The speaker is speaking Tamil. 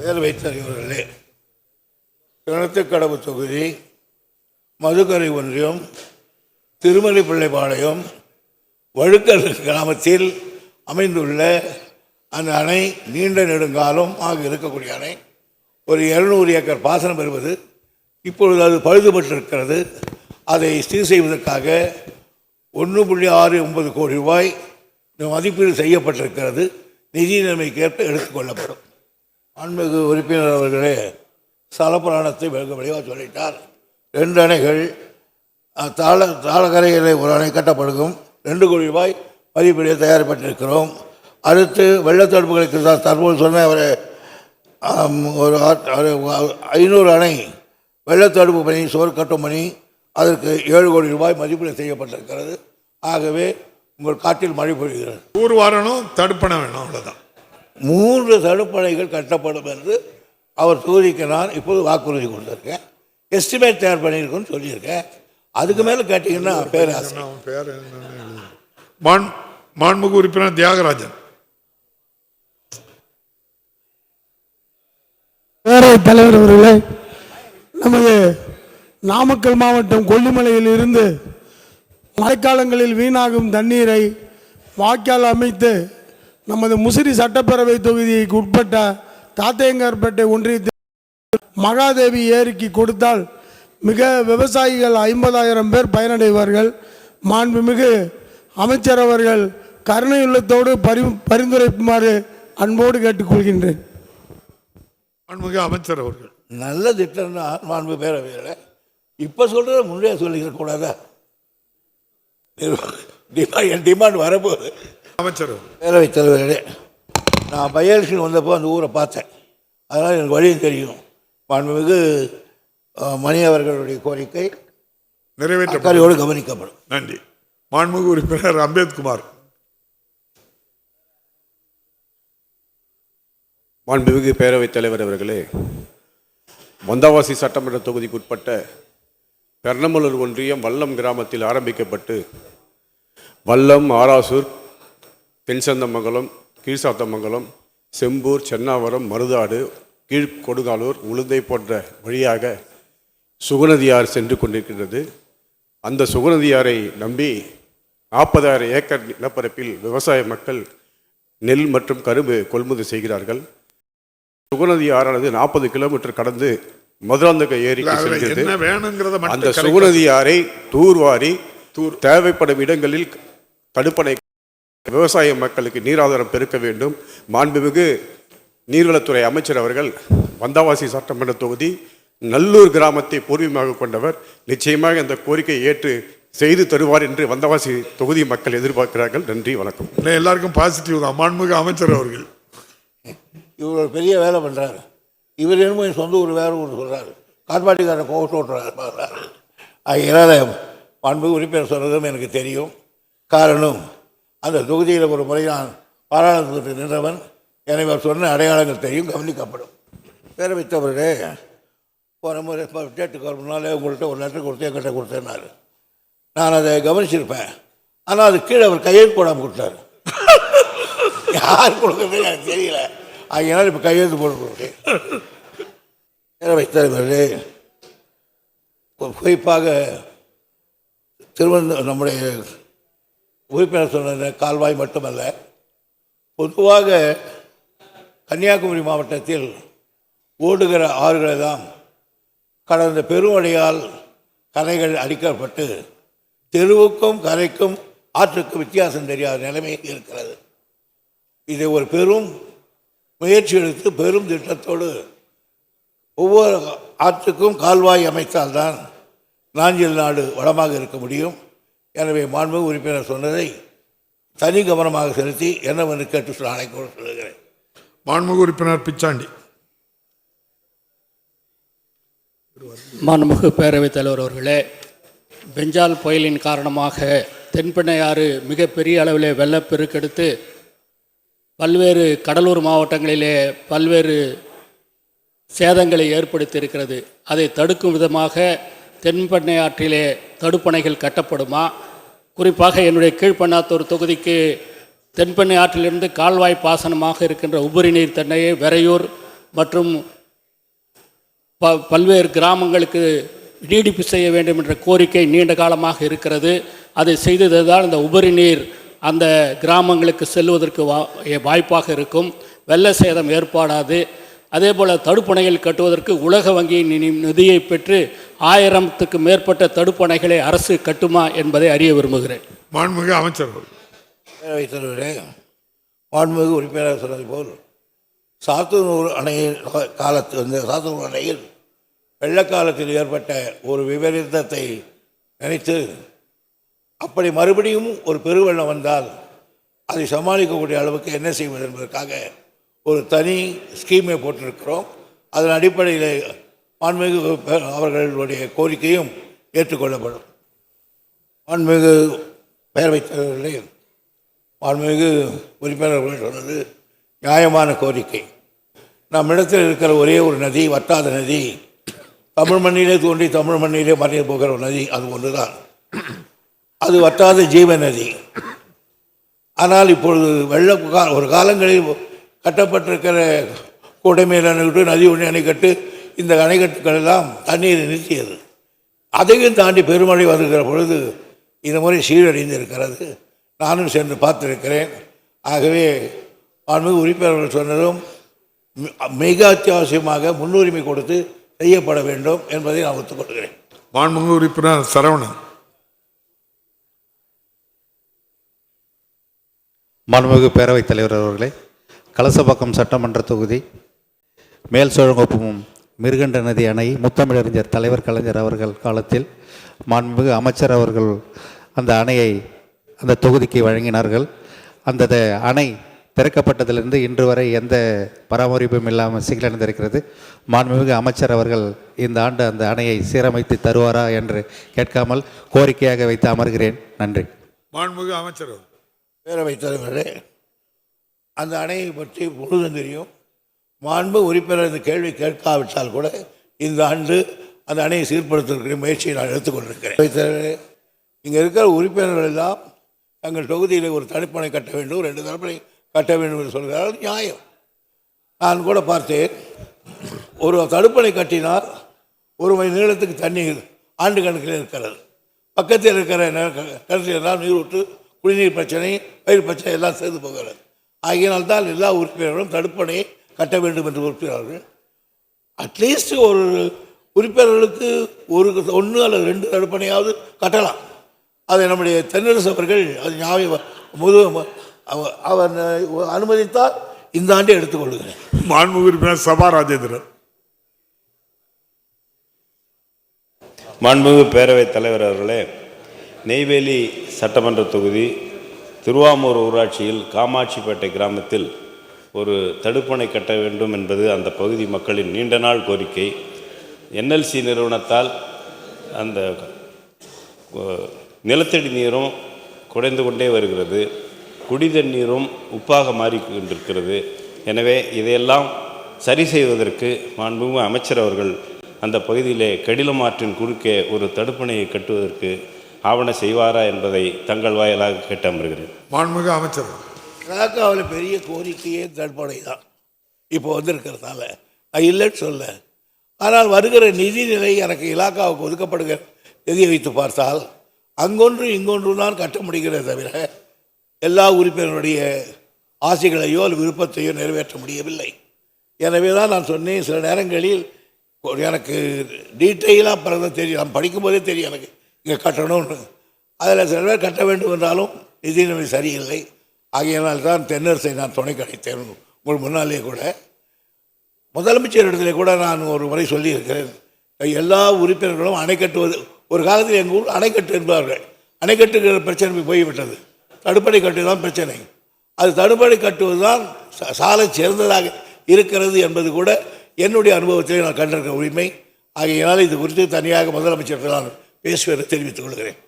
பேரவை தலைவர்களே கிணத்துக்கடவு தொகுதி மதுக்கரை ஒன்றியம் திருமலை பிள்ளைப்பாளையம் வழுக்கல் கிராமத்தில் அமைந்துள்ள அந்த அணை நீண்ட நெடுங்காலம் ஆக இருக்கக்கூடிய அணை. ஒரு இருநூறு ஏக்கர் பாசனம் பெறுவது. இப்பொழுது அது பழுதுபட்டிருக்கிறது. அதை சீர் செய்வதற்காக ஒன்று புள்ளி ஆறு ஒன்பது கோடி ரூபாய் மதிப்பீடு செய்யப்பட்டிருக்கிறது. நிதி நிலைமைக்கேற்ப எடுத்துக்கொள்ளப்படும் அன்பு உறுப்பினர் அவர்களே சலப்புராணத்தை வெகு வழியாக சொல்லிட்டார். ரெண்டு அணைகள் தாள தாழ தாளக்கரையில் ஒரு அணை கட்டப்படுகும் ரெண்டு கோடி ரூபாய் மதிப்பீடு தயாரிப்பட்டிருக்கிறோம். அடுத்து வெள்ளத்தடுப்புகளுக்கு தான் தற்போது சொன்ன ஒரு ஒரு ஐநூறு அணை வெள்ளத்தடுப்பு பணி சுவர் கட்டும் பணி அதற்கு ஏழு கோடி ரூபாய் மதிப்பீடு செய்யப்பட்டிருக்கிறது. ஆகவே உங்கள் காட்டில் மழை பொழிகிறது ஊர் வாரணும் தடுப்பணை வேணும் அவ்வளோதான் மூன்று தடுப்பணைகள் கட்டப்படும் என்று அவர் தொகுதிக்கு நான் இப்போது வாக்குறுதி கொடுத்துருக்கேன். எஸ்டிமேட் தயார் பண்ணியிருக்கோன்னு சொல்லியிருக்கேன். அதுக்கு மேலே கேட்டிங்கன்னா பேராசை பேர். மான் மாண்புமிகு உறுப்பினர் தியாகராஜன். பேரவைத் தலைவர் அவர்களே நமது நாமக்கல் மாவட்டம் கொல்லிமலையில் இருந்து மழைக்காலங்களில் வீணாகும் தண்ணீரை வாய்க்கால் அமைத்து நமது முசிறி சட்டப்பேரவை தொகுதிக்கு உட்பட்ட தாத்தையங்கார்பேட்டை ஒன்றியத்தில் மகாதேவி ஏரிக்கு கொடுத்தால் மிக விவசாயிகள் ஐம்பதாயிரம் பேர் பயனடைவார்கள். மாண்புமிகு அமைச்சர் அவர்கள் கருணையுள்ளத்தோடு பரி பரிந்துரைக்குமாறு அன்போடு கேட்டுக்கொள்கின்றேன். மாண்புமிகு அமைச்சர் அவர்கள். நல்ல திட்டம் தான் மாண்பு பேரவையில். இப்போ சொல்கிறத முன்னே சொல்லிக்க கூடாதா? டிமாண்ட் என் டிமாண்ட் வரப்போகுது. அமைச்சர். பேரவைத் தலைவர்களே நான் பையலட்சுமி வந்தப்போ அந்த ஊரை பார்த்தேன். அதனால் எனக்கு வழியும் தெரியும். மாண்புமிகு மணி அவர்களுடைய கோரிக்கை நிறைவேற்ற அக்கறையோடு கவனிக்கப்படும். நன்றி. மாண்புமிகு உறுப்பினர் அம்பேத்குமார். மாண்புமிகு பேரவைத் தலைவர் அவர்களே வந்தாவாசி சட்டமன்ற தொகுதிக்குட்பட்ட பெர்ணமலூர் ஒன்றியம் வல்லம் கிராமத்தில் ஆரம்பிக்கப்பட்டு வல்லம் ஆராசூர் தென்சந்தமங்கலம் கீழ்சாத்தமங்கலம் செம்பூர் சென்னாவரம் மருதாடு கீழ்கொடுகாலூர் உளுந்தை போன்ற வழியாக சுகுநதியார் சென்று கொண்டிருக்கின்றது. அந்த சுகுநதியாரை நம்பி நாற்பதாயிரம் ஏக்கர் நிலப்பரப்பில் விவசாய மக்கள் நெல் மற்றும் கரும்பு கொள்முதல் செய்கிறார்கள். சுகுநதி ஆறானது நாற்பது கிலோமீட்டர் கடந்து மதுராந்தக ஏரிக்கு செல்கிறது. அந்த சுகுநதி ஆறை தூர்வாரி தேவைப்படும் இடங்களில் தடுப்பணை விவசாய மக்களுக்கு நீராதாரம் பெருக்க வேண்டும். மாண்புமிகு நீர்வளத்துறை அமைச்சர் அவர்கள் வந்தாவாசி சட்டமன்ற தொகுதி நல்லூர் கிராமத்தை பூர்வீகமாக கொண்டவர் நிச்சயமாக இந்த கோரிக்கையை ஏற்று செய்து தருவார் என்று வந்தவாசி தொகுதி மக்கள் எதிர்பார்க்கிறார்கள். நன்றி வணக்கம். இல்ல, எல்லாருக்கும் பாசிட்டிவ் தான். மாண்புமிகு அமைச்சர் அவர்கள். இவர் ஒரு பெரிய வேலை பண்ணுறாரு இவர் என்னமோ என் சொந்த ஊர் வேறு ஊர் சொல்கிறாரு காட்பாட்டிக்காரன் கோவட்டு ஓட்டுறாரு பார்க்குறாரு அதனால் பண்பு உறுப்பினர் சொன்னதும் எனக்கு தெரியும். காரணம் அந்த தொகுதியில் ஒரு முறை நான் பாராளுமன்றத்தில் நின்றவன் எனவே அவர் சொன்ன அடையாளங்கள் தெரியும் கவனிக்கப்படும் பேரவைத்தவர்களே போன முறை இப்போ டேட்டுக்கு வர முன்னாலே உங்கள்கிட்ட ஒரு லெட்டர் கொடுத்து என்கிட்ட கொடுத்தேன்னாரு. நான் அதை கவனிச்சிருப்பேன். ஆனால் அது கீழே அவர் கையெழுத்து போடாமல் கொடுத்தாரு. யார் கொடுக்குறது எனக்கு தெரியல. ஆகியனால் இப்போ கையெழுத்து போட்டு கொடுத்தேன். பேரவைத் தலைவர்களே குறிப்பாக திருவந்த நம்முடைய உறுப்பினர் சொன்ன கால்வாய் மட்டுமல்ல. பொதுவாக கன்னியாகுமரி மாவட்டத்தில் ஓடுகிற ஆறுகளை தான் கடந்த பெருமழையால் கரைகள் அடிக்கப்பட்டு தெருவுக்கும் கரைக்கும் ஆற்றுக்கும் வித்தியாசம் தெரியாத நிலைமை இருக்கிறது. இதை ஒரு பெரும் முயற்சி எடுத்து பெரும் திட்டத்தோடு ஒவ்வொரு ஆற்றுக்கும் கால்வாய் அமைத்தால்தான் நாஞ்சில் நாடு வளமாக இருக்க முடியும். எனவே மாண்புமிகு உறுப்பினர் சொன்னதை தனி கவனமாக செலுத்தி என்னவென்று கேட்டு சொல்ல அழைக்க சொல்லுகிறேன். மாண்புமிகு உறுப்பினர் பிச்சாண்டி. மாண்புமிகு பேரவைத் தலைவர் அவர்களே பெஞ்சால் புயலின் காரணமாக தென்பெண்ணையாறு மிகப்பெரிய அளவிலே வெள்ளப்பெருக்கெடுத்து பல்வேறு கடலூர் மாவட்டங்களிலே பல்வேறு சேதங்களை ஏற்படுத்தியிருக்கிறது. அதை தடுக்கும் விதமாக தென்பெண்ணை ஆற்றிலே தடுப்பணைகள் கட்டப்படுமா? குறிப்பாக என்னுடைய கீழ்பண்ணாத்தூர் தொகுதிக்கு தென்பெண்ணை ஆற்றிலிருந்து கால்வாய் பாசனமாக இருக்கின்ற உபரி நீர் தென்னையை வெறையூர் மற்றும் ப பல்வேறு கிராமங்களுக்கு நீடிப்பு செய்ய வேண்டும் என்ற கோரிக்கை நீண்ட காலமாக இருக்கிறது. அதை செய்ததுதான் இந்த உபரி நீர் அந்த கிராமங்களுக்கு செல்வதற்கு வா வாய்ப்பாக இருக்கும். வெள்ள சேதம் ஏற்படாது. அதே போல் தடுப்பணைகள் கட்டுவதற்கு உலக வங்கியின் நிதி- நிதியை பெற்று ஆயிரத்துக்கு மேற்பட்ட தடுப்பணைகளை அரசு கட்டுமா என்பதை அறிய விரும்புகிறேன். மாண்புமிகு அமைச்சர் அவர்கள். பேரவைத் தலைவரே மாண்புமிகு உறுப்பினர் சொன்னது போல் சாத்தனூர் அணையில் காலத்து அந்த சாத்தனூர் அணையில் வெள்ளக்காலத்தில் ஏற்பட்ட ஒரு விபரீதத்தை நினைத்து அப்படி மறுபடியும் ஒரு பெருவெள்ளம் வந்தால் அதை சமாளிக்கக்கூடிய அளவுக்கு என்ன செய்வது என்பதற்காக ஒரு தனி ஸ்கீமை போட்டிருக்கிறோம். அதன் அடிப்படையில் மாண்புமிகு பெ- அவர்களுடைய கோரிக்கையும் ஏற்றுக்கொள்ளப்படும். மாண்புமிகு பேரவைத் தலைவர்களே மாண்புமிகு உறுப்பினர்கள் சொன்னது நியாயமான கோரிக்கை. நம்மிடத்தில் இருக்கிற ஒரே ஒரு நதி வட்டாத நதி தமிழ் மண்ணிலே தோன்றி தமிழ் மண்ணிலே மறைய போகிற ஒரு நதி அது ஒன்று தான் அது வட்டாத ஜீவ நதி ஆனால் இப்பொழுது வெள்ள ஒரு காலங்களில் கட்டப்பட்டிருக்கிற குடைமேல் அணைக்கட்டு நதி ஒன்று அணைக்கட்டு இந்த அணைக்கட்டுகள் எல்லாம் தண்ணீரை நிறுத்தியது. அதையும் தாண்டி பெருமழை வருகிற பொழுது இந்த முறை சீரடைந்து இருக்கிறது நானும் சென்று பார்த்திருக்கிறேன். ஆகவே மாண்புமிகு உறுப்பினர்கள் சொன்னதும் மிக அத்தியாவசியமாக முன்னுரிமை கொடுத்து செய்யப்பட வேண்டும் என்பதை நான் ஒத்துக்கொள்கிறேன். மாண்புமிகு உறுப்பினர் சரவணன். மாண்புமிகு பேரவைத் தலைவர் அவர்களே கலசப்பாக்கம் சட்டமன்ற தொகுதி மேல் சோழங்குப்பம் மிருகண்ட நதி அணை முத்தமிழறிஞர் தலைவர் கலைஞர் அவர்கள் காலத்தில் மாண்புமிகு அமைச்சர் அவர்கள் அந்த அணையை அந்த தொகுதிக்கு வழங்கினார்கள். அந்த த- அணை திறக்கப்பட்டதிலிருந்து இன்று வரை எந்த பராமரிப்பும் இல்லாமல் சிக்கலடைந்திருக்கிறது. மாண்புமிகு அமைச்சர் அவர்கள் இந்த ஆண்டு அந்த அணையை சீரமைத்து தருவாரா என்று கேட்காமல் கோரிக்கையாக வைத்து அமர்கிறேன். நன்றி. மாண்புமிகு அமைச்சர் அவர்கள். பேரவைத் தலைவர்களே அந்த அணையை பற்றி முழுதும் தெரியும். மாண்பு உறுப்பினர் இந்த கேள்வி கேட்காவிட்டால் கூட இந்த ஆண்டு அந்த அணையை சீர்படுத்துகிற முயற்சியை நான் எடுத்துக்கொண்டிருக்கிறேன். இங்கே இருக்கிற உறுப்பினர்கள் எல்லாம் தங்கள் தொகுதியில் ஒரு தடுப்பணை கட்ட வேண்டும் ரெண்டு தடுப்பணை கட்ட வேண்டும் என்று சொல்கிறார்கள். நியாயம். நான் கூட பார்த்தேன். ஒரு தடுப்பணை கட்டினால் ஒரு மணி நீளத்துக்கு தண்ணீர் ஆண்டு கணக்கில் இருக்கிறது. பக்கத்தில் இருக்கிற க- கிணற்றில் எல்லாம் நீர் விட்டு குடிநீர் பிரச்சனை பயிர் பிரச்சனை எல்லாம் சேர்ந்து போகிறது. ஆகையினால் தான் எல்லா உறுப்பினர்களும் தடுப்பணையை கட்ட வேண்டும் என்று உறுப்பினர்கள். அட்லீஸ்ட் ஒரு உறுப்பினர்களுக்கு ஒரு ஒன்று அல்லது ரெண்டு தடுப்பணையாவது கட்டலாம். அதை நம்முடைய தென்னரசு அவர்கள் அது ஞாபகம் முது அவர் அவர் அனுமதித்தால் இந்த ஆண்டே எடுத்துக்கொள்கிறேன் மாண்புமிகு உறுப்பினர் சபா ராஜேந்திரன். மாண்புமிகு பேரவைத் தலைவர் அவர்களே நெய்வேலி சட்டமன்ற தொகுதி திருவாமூர் ஊராட்சியில் காமாட்சிப்பேட்டை கிராமத்தில் ஒரு தடுப்பணை கட்ட வேண்டும் என்பது அந்த பகுதி மக்களின் நீண்ட நாள் கோரிக்கை. என்எல்சி நிறுவனத்தால் அந்த நிலத்தடி நீரும் குறைந்து கொண்டே வருகிறது. குடி தண்ணீரும் உப்பாக மாறிக்கொண்டிருக்கிறது. எனவே இதையெல்லாம் சரி செய்வதற்கு மாண்புமிகு அமைச்சர் அவர்கள் அந்த பகுதியிலே கடிலம் ஆற்றின் குறுக்கே ஒரு தடுப்பணையை கட்டுவதற்கு ஆவண செய்வாரா என்பதை தங்கள் வாயிலாக கேட்டு அமர்கிறேன். மாண்புமிகு அமைச்சர். இலாக்காவில் பெரிய கோரிக்கையே தடுப்பணை தான் இப்போ வந்திருக்கிறதால நான் இல்லைன்னு சொல்ல. ஆனால் வருகிற நிதி நிலை எனக்கு இலாக்காவுக்கு ஒதுக்கப்படுகிற நிதியை வைத்து பார்த்தால் அங்கொன்று இங்கொன்று தான் கட்ட முடிகிறதே தவிர எல்லா உறுப்பினருடைய ஆசைகளையோ அல்லது விருப்பத்தையோ நிறைவேற்ற முடியவில்லை. எனவே தான் நான் சொன்னேன் சில நேரங்களில் எனக்கு டீட்டெயிலாக பிறகு தெரியும் நான் படிக்கும்போதே தெரியும் எனக்கு. இங்கே கட்டணும்னு. அதில் சில பேர் கட்ட வேண்டும் என்றாலும் நிதி நிலைமை சரியில்லை. ஆகையினால் தான் தென்னரசை நான் துணை கிடைத்தேன் உங்கள் முன்னாலே கூட. முதலமைச்சர் இடத்துல கூட நான் ஒரு முறை சொல்லியிருக்கிறேன். எல்லா உறுப்பினர்களும் அணை கட்டுவது ஒரு காலத்தில் எங்கள் ஊர் அணைக்கட்டு என்பார்கள். அணைக்கட்டுங்கிற பிரச்சனை போய்விட்டது. தடுப்பணை கட்டு தான் பிரச்சனை. அது தடுப்பணை கட்டுவது தான் சாலை சிறந்ததாக இருக்கிறது என்பது கூட என்னுடைய அனுபவத்திலே நான் கண்டிருக்கிற உரிமை. ஆகையினால் இது குறித்து தனியாக முதலமைச்சர் நான் பேசுவதை தெரிவித்துக் கொள்கிறேன்.